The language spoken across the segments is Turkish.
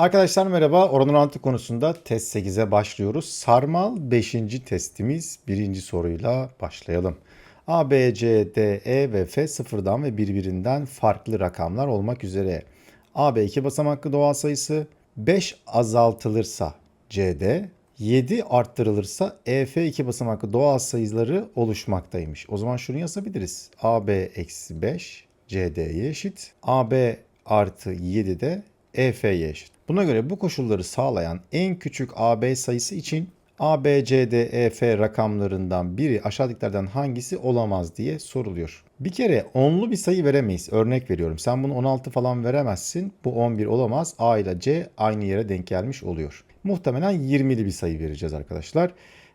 Arkadaşlar merhaba. Oran orantı konusunda test 8'e başlıyoruz. Sarmal 5. testimiz birinci soruyla başlayalım. A, B, C, D, E ve F sıfırdan ve birbirinden farklı rakamlar olmak üzere. A, B 2 basamaklı doğal sayısı 5 azaltılırsa CD, 7 arttırılırsa EF 2 basamaklı doğal sayıları oluşmaktaymış. O zaman şunu yazabiliriz. AB eksi 5 CD'ye eşit. AB artı 7 de EF'ye eşit. Buna göre bu koşulları sağlayan en küçük AB sayısı için A, B, C, D, E, F rakamlarından biri aşağıdakilerden hangisi olamaz diye soruluyor. Bir kere onlu bir sayı veremeyiz. Örnek veriyorum. Sen bunu 16 falan veremezsin. Bu 11 olamaz. A ile C aynı yere denk gelmiş oluyor. Muhtemelen 20'li bir sayı vereceğiz arkadaşlar.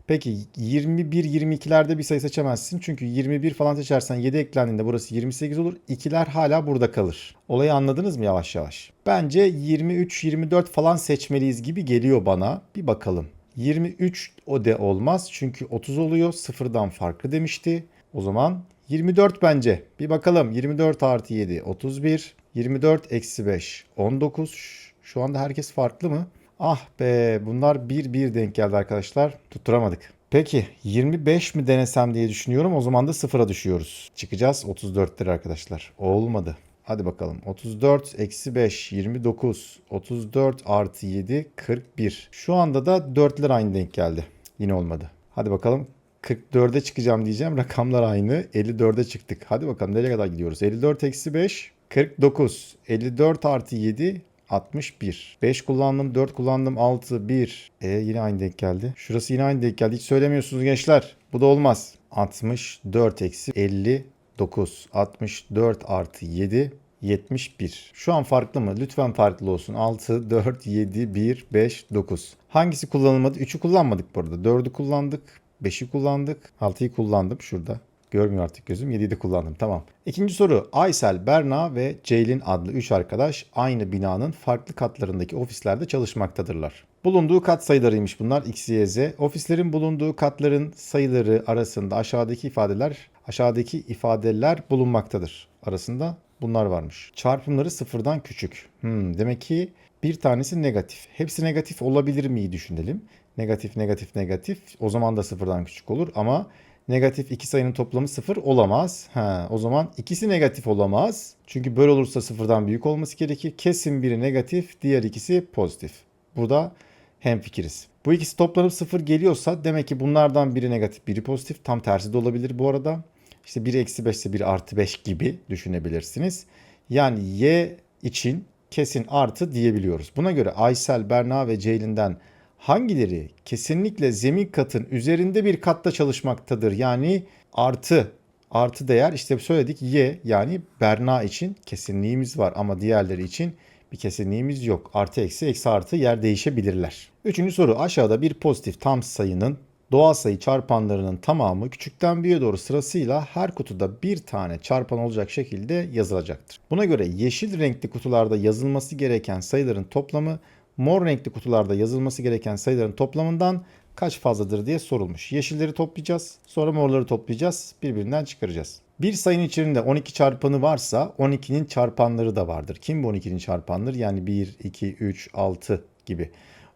Peki 21-22'lerde bir sayı seçemezsin. Çünkü 21 falan seçersen 7 eklendiğinde burası 28 olur. İkiler hala burada kalır. Olayı anladınız mı yavaş yavaş? Bence 23-24 falan seçmeliyiz gibi geliyor bana. Bir bakalım. 23 o de olmaz çünkü 30 oluyor. Sıfırdan farklı demişti. O zaman 24 bence. Bir bakalım. 24 artı 7 31. 24 eksi 5 19. Şu anda herkes farklı mı? Ah be bunlar bir bir denk geldi arkadaşlar. Tutturamadık. Peki 25 mi denesem diye düşünüyorum. O zaman da sıfıra düşüyoruz. Çıkacağız 34 lira arkadaşlar. Olmadı. Hadi bakalım. 34 eksi 5 29. 34 artı 7 41. Şu anda da 4'ler aynı denk geldi. Yine olmadı. Hadi bakalım 44'e çıkacağım diyeceğim. Rakamlar aynı. 54'e çıktık. Hadi bakalım nereye kadar gidiyoruz? 54 eksi 5 49. 54 artı 7 61. 5 kullandım, 4 kullandım, 6, 1. E yine aynı denk geldi. Şurası yine aynı denk geldi. Hiç söylemiyorsunuz gençler. Bu da olmaz. 64 eksi 59. 64 artı 7. 71. Şu an farklı mı? Lütfen farklı olsun. 6, 4, 7, 1, 5, 9. Hangisi kullanılmadı? 3'ü kullanmadık bu arada. 4'ü kullandık. 5'i kullandık. 6'yı kullandım şurada. Görmüyor artık gözüm. 7'yi de kullandım. Tamam. İkinci soru. Aysel, Berna ve Ceylin adlı 3 arkadaş aynı binanın farklı katlarındaki ofislerde çalışmaktadırlar. Bulunduğu kat sayılarıymış bunlar X, Y, Z. Ofislerin bulunduğu katların sayıları arasında aşağıdaki ifadeler aşağıdaki ifadeler bulunmaktadır. Arasında bunlar varmış. Çarpımları sıfırdan küçük. Hmm, demek ki bir tanesi negatif. Hepsi negatif olabilir miyi düşünelim. Negatif, negatif, negatif. O zaman da sıfırdan küçük olur ama negatif iki sayının toplamı sıfır olamaz. Ha, o zaman ikisi negatif olamaz. Çünkü böyle olursa sıfırdan büyük olması gerekir. Kesin biri negatif, diğer ikisi pozitif. Burada hemfikiriz. Bu ikisi toplanıp sıfır geliyorsa demek ki bunlardan biri negatif, biri pozitif. Tam tersi de olabilir bu arada. İşte 1 eksi 5 ise 1 artı 5 gibi düşünebilirsiniz. Yani y için kesin artı diyebiliyoruz. Buna göre Aysel, Berna ve Ceylin'den hangileri kesinlikle zemin katın üzerinde bir katta çalışmaktadır? Yani artı artı değer işte söyledik y yani Berna için kesinliğimiz var ama diğerleri için bir kesinliğimiz yok. Artı eksi eksi artı yer değişebilirler. Üçüncü soru aşağıda bir pozitif tam sayının doğal sayı çarpanlarının tamamı küçükten büyüğe doğru sırasıyla her kutuda bir tane çarpan olacak şekilde yazılacaktır. Buna göre yeşil renkli kutularda yazılması gereken sayıların toplamı mor renkli kutularda yazılması gereken sayıların toplamından kaç fazladır diye sorulmuş. Yeşilleri toplayacağız. Sonra morları toplayacağız. Birbirinden çıkaracağız. Bir sayının içerisinde 12 çarpanı varsa 12'nin çarpanları da vardır. Kim bu 12'nin çarpanları? Yani 1, 2, 3, 6 gibi.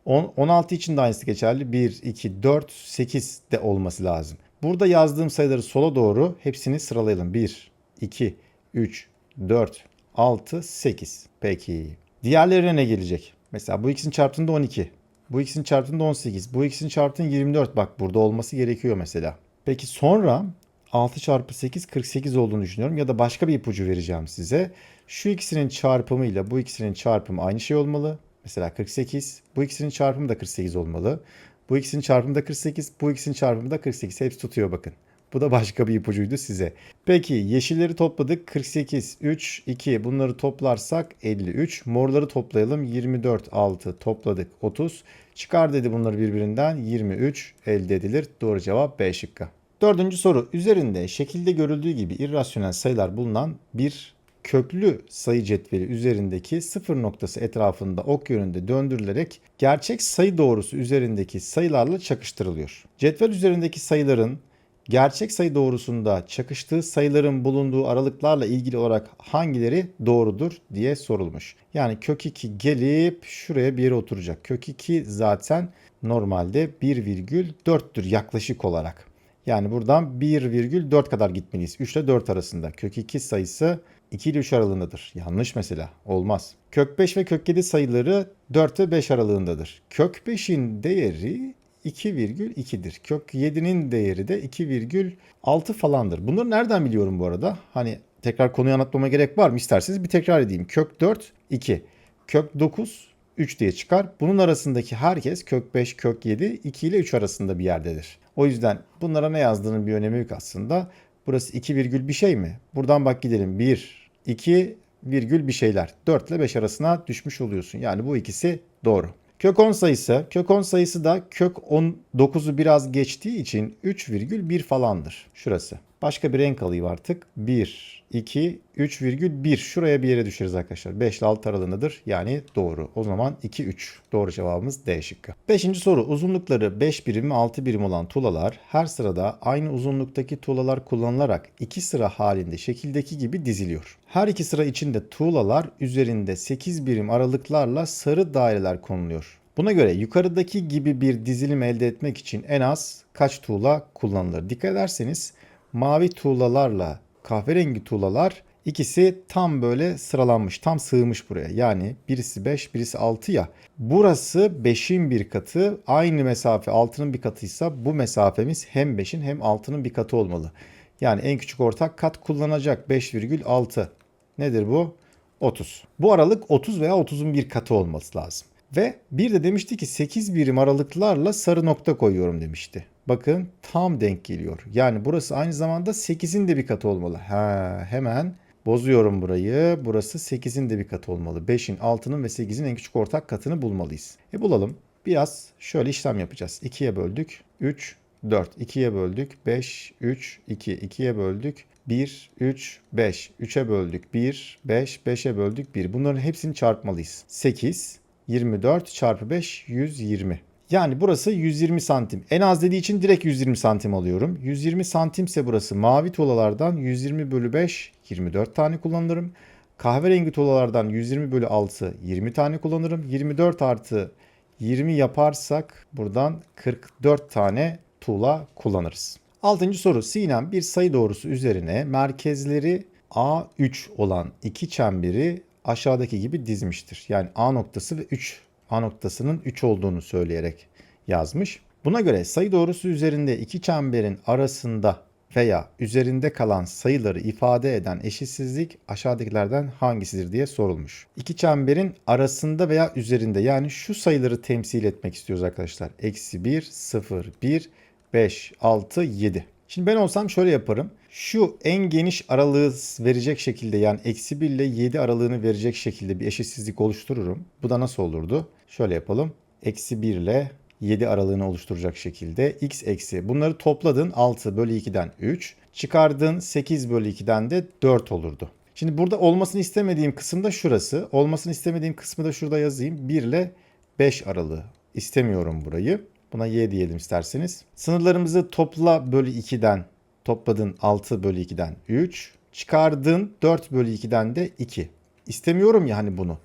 16 için de aynısı geçerli. 1, 2, 4, 8 de olması lazım. Burada yazdığım sayıları sola doğru hepsini sıralayalım. 1, 2, 3, 4, 6, 8. Peki. Diğerlerine ne gelecek? Mesela bu ikisinin çarptığında 12. Bu ikisinin çarptığında 18. Bu ikisinin çarptığında 24. Bak burada olması gerekiyor mesela. Peki sonra 6 çarpı 8 48 olduğunu düşünüyorum. Ya da başka bir ipucu vereceğim size. Şu ikisinin çarpımıyla bu ikisinin çarpımı aynı şey olmalı. Mesela 48. Bu ikisinin çarpımı da 48 olmalı. Bu ikisinin çarpımı da 48. Bu ikisinin çarpımı da 48. Hepsi tutuyor bakın. Bu da başka bir ipucuydu size. Peki yeşilleri topladık. 48, 3, 2 bunları toplarsak 53. Morları toplayalım. 24, 6 topladık. 30. Çıkar dedi bunları birbirinden. 23 elde edilir. Doğru cevap B şıkkı. Dördüncü soru. Üzerinde şekilde görüldüğü gibi irrasyonel sayılar bulunan bir köklü sayı cetveli üzerindeki sıfır noktası etrafında ok yönünde döndürülerek gerçek sayı doğrusu üzerindeki sayılarla çakıştırılıyor. Cetvel üzerindeki sayıların Gerçek sayı doğrusunda çakıştığı sayıların bulunduğu aralıklarla ilgili olarak hangileri doğrudur diye sorulmuş. Yani kök 2 gelip şuraya bir yere oturacak. Kök 2 zaten normalde 1,4'tür yaklaşık olarak. Yani buradan 1,4 kadar gitmeliyiz. 3 ile 4 arasında. Kök 2 sayısı 2 ile 3 aralığındadır. Yanlış mesela. Olmaz. Kök 5 ve kök 7 sayıları 4 ve 5 aralığındadır. Kök 5'in değeri 2,2'dir. Kök 7'nin değeri de 2,6 falandır. Bunları nereden biliyorum bu arada? Hani tekrar konuyu anlatmama gerek var mı? İsterseniz bir tekrar edeyim. Kök 4 2. Kök 9 3 diye çıkar. Bunun arasındaki herkes kök 5, kök 7, 2 ile 3 arasında bir yerdedir. O yüzden bunlara ne yazdığının bir önemi yok aslında. Burası 2 virgül bir şey mi? Buradan bak gidelim. 1, 2 virgül bir şeyler. 4 ile 5 arasına düşmüş oluyorsun. Yani bu ikisi doğru. Kök 10 sayısı, kök 10 sayısı da kök 19'u biraz geçtiği için 3,1 falandır. Şurası. Başka bir renk alayım artık. 1, 2, 3,1. Şuraya bir yere düşeriz arkadaşlar. 5 ile 6 aralığındadır. Yani doğru. O zaman 2, 3. Doğru cevabımız D şıkkı. Beşinci soru. Uzunlukları 5 birim ve 6 birim olan tuğlalar her sırada aynı uzunluktaki tuğlalar kullanılarak iki sıra halinde şekildeki gibi diziliyor. Her iki sıra içinde tuğlalar üzerinde 8 birim aralıklarla sarı daireler konuluyor. Buna göre yukarıdaki gibi bir dizilim elde etmek için en az kaç tuğla kullanılır? Dikkat ederseniz mavi tuğlalarla kahverengi tuğlalar ikisi tam böyle sıralanmış, tam sığmış buraya. Yani birisi 5, birisi 6 ya. Burası 5'in bir katı, aynı mesafe 6'nın bir katıysa bu mesafemiz hem 5'in hem 6'nın bir katı olmalı. Yani en küçük ortak kat kullanacak 5,6. Nedir bu? 30. Bu aralık 30 veya 30'un bir katı olması lazım. Ve bir de demişti ki 8 birim aralıklarla sarı nokta koyuyorum demişti. Bakın tam denk geliyor. Yani burası aynı zamanda 8'in de bir katı olmalı. Ha, hemen bozuyorum burayı. Burası 8'in de bir katı olmalı. 5'in, 6'nın ve 8'in en küçük ortak katını bulmalıyız. E bulalım. Biraz şöyle işlem yapacağız. 2'ye böldük. 3, 4. 2'ye böldük. 5, 3, 2. 2'ye böldük. 1, 3, 5. 3'e böldük. 1, 5, 5'e böldük 1. Bunların hepsini çarpmalıyız. 8, 24 çarpı 5, 120. Yani burası 120 santim. En az dediği için direkt 120 santim alıyorum. 120 santimse burası mavi tuğlalardan 120 bölü 5 24 tane kullanırım. Kahverengi tuğlalardan 120 bölü 6 20 tane kullanırım. 24 artı 20 yaparsak buradan 44 tane tuğla kullanırız. Altıncı soru. Sinem bir sayı doğrusu üzerine merkezleri A3 olan iki çemberi aşağıdaki gibi dizmiştir. Yani A noktası ve 3 A noktasının 3 olduğunu söyleyerek yazmış. Buna göre sayı doğrusu üzerinde iki çemberin arasında veya üzerinde kalan sayıları ifade eden eşitsizlik aşağıdakilerden hangisidir diye sorulmuş. İki çemberin arasında veya üzerinde yani şu sayıları temsil etmek istiyoruz arkadaşlar. Eksi 1, 0, 1, 5, 6, 7. Şimdi ben olsam şöyle yaparım. Şu en geniş aralığı verecek şekilde yani eksi 1 ile 7 aralığını verecek şekilde bir eşitsizlik oluştururum. Bu da nasıl olurdu? Şöyle yapalım. Eksi 1 ile 7 aralığını oluşturacak şekilde x eksi. Bunları topladın 6 bölü 2'den 3. Çıkardın 8 bölü 2'den de 4 olurdu. Şimdi burada olmasını istemediğim kısım da şurası. Olmasını istemediğim kısmı da şurada yazayım. 1 ile 5 aralığı. İstemiyorum burayı. Buna y diyelim isterseniz. Sınırlarımızı topla bölü 2'den topladın 6 bölü 2'den 3. Çıkardın 4 bölü 2'den de 2. İstemiyorum ya hani bunu.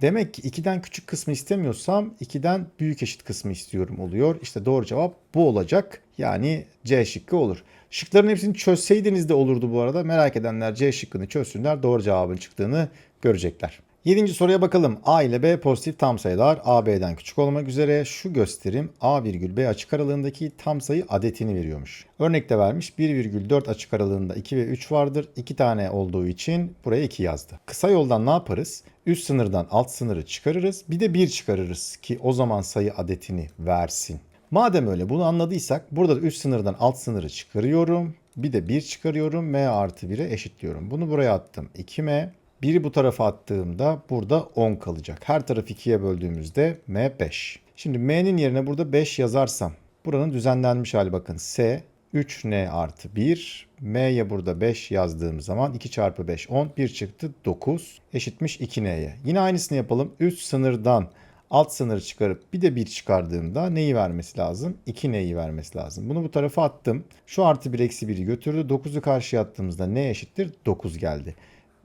Demek ki 2'den küçük kısmı istemiyorsam 2'den büyük eşit kısmı istiyorum oluyor. İşte doğru cevap bu olacak. Yani C şıkkı olur. Şıkların hepsini çözseydiniz de olurdu bu arada. Merak edenler C şıkkını çözsünler. Doğru cevabın çıktığını görecekler. Yedinci soruya bakalım. A ile B pozitif tam sayılar. A B'den küçük olmak üzere şu gösterim A virgül B açık aralığındaki tam sayı adetini veriyormuş. Örnekte vermiş 1,4 açık aralığında 2 ve 3 vardır. 2 tane olduğu için buraya 2 yazdı. Kısa yoldan ne yaparız? Üst sınırdan alt sınırı çıkarırız. Bir de 1 çıkarırız ki o zaman sayı adetini versin. Madem öyle bunu anladıysak burada da üst sınırdan alt sınırı çıkarıyorum. Bir de 1 çıkarıyorum. M artı 1'e eşitliyorum. Bunu buraya attım. 2M Biri bu tarafa attığımda burada 10 kalacak. Her tarafı 2'ye böldüğümüzde M 5. Şimdi M'nin yerine burada 5 yazarsam buranın düzenlenmiş hali bakın. S 3N artı 1. M'ye burada 5 yazdığım zaman 2 çarpı 5 10. 1 çıktı 9 eşitmiş 2N'ye. Yine aynısını yapalım. Üst sınırdan alt sınırı çıkarıp bir de 1 çıkardığımda neyi vermesi lazım? 2 neyi vermesi lazım. Bunu bu tarafa attım. Şu artı 1 eksi 1'i götürdü. 9'u karşıya attığımızda ne eşittir? 9 geldi.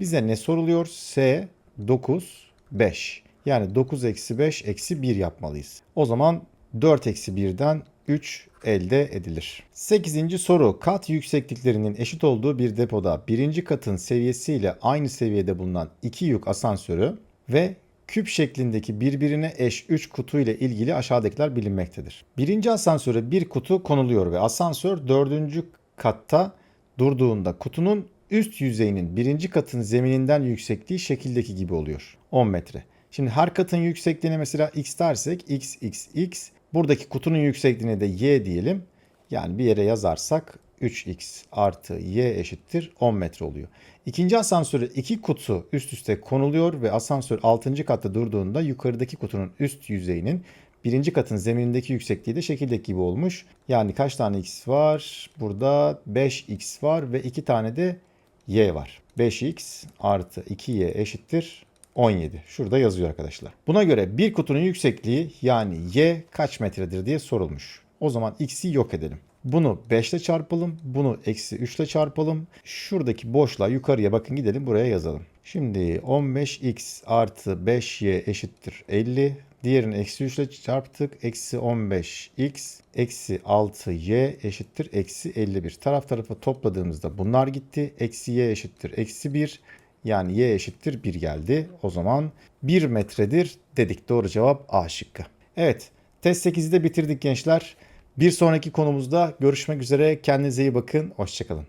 Bize ne soruluyor? S 9 5. Yani 9 eksi 5 eksi 1 yapmalıyız. O zaman 4 eksi 1'den 3 elde edilir. 8. soru. Kat yüksekliklerinin eşit olduğu bir depoda birinci katın seviyesiyle aynı seviyede bulunan iki yük asansörü ve küp şeklindeki birbirine eş 3 kutu ile ilgili aşağıdakiler bilinmektedir. Birinci asansöre bir kutu konuluyor ve asansör dördüncü katta durduğunda kutunun üst yüzeyinin birinci katın zemininden yüksekliği şekildeki gibi oluyor. 10 metre. Şimdi her katın yüksekliğine mesela x dersek x x x buradaki kutunun yüksekliğine de y diyelim. Yani bir yere yazarsak 3x artı y eşittir 10 metre oluyor. İkinci asansöre iki kutu üst üste konuluyor ve asansör 6. katta durduğunda yukarıdaki kutunun üst yüzeyinin birinci katın zeminindeki yüksekliği de şekildeki gibi olmuş. Yani kaç tane x var? Burada 5x var ve 2 tane de y var. 5x artı 2y eşittir 17. Şurada yazıyor arkadaşlar. Buna göre bir kutunun yüksekliği yani y kaç metredir diye sorulmuş. O zaman x'i yok edelim. Bunu 5 ile çarpalım. Bunu eksi 3 ile çarpalım. Şuradaki boşluğa yukarıya bakın gidelim buraya yazalım. Şimdi 15x artı 5y eşittir 50. Diğerini eksi 3 ile çarptık. Eksi 15x eksi 6y eşittir eksi 51. Taraf tarafa topladığımızda bunlar gitti. Eksi y eşittir eksi 1. Yani y eşittir 1 geldi. O zaman 1 metredir dedik. Doğru cevap A şıkkı. Evet test 8'i de bitirdik gençler. Bir sonraki konumuzda görüşmek üzere. Kendinize iyi bakın. Hoşçakalın.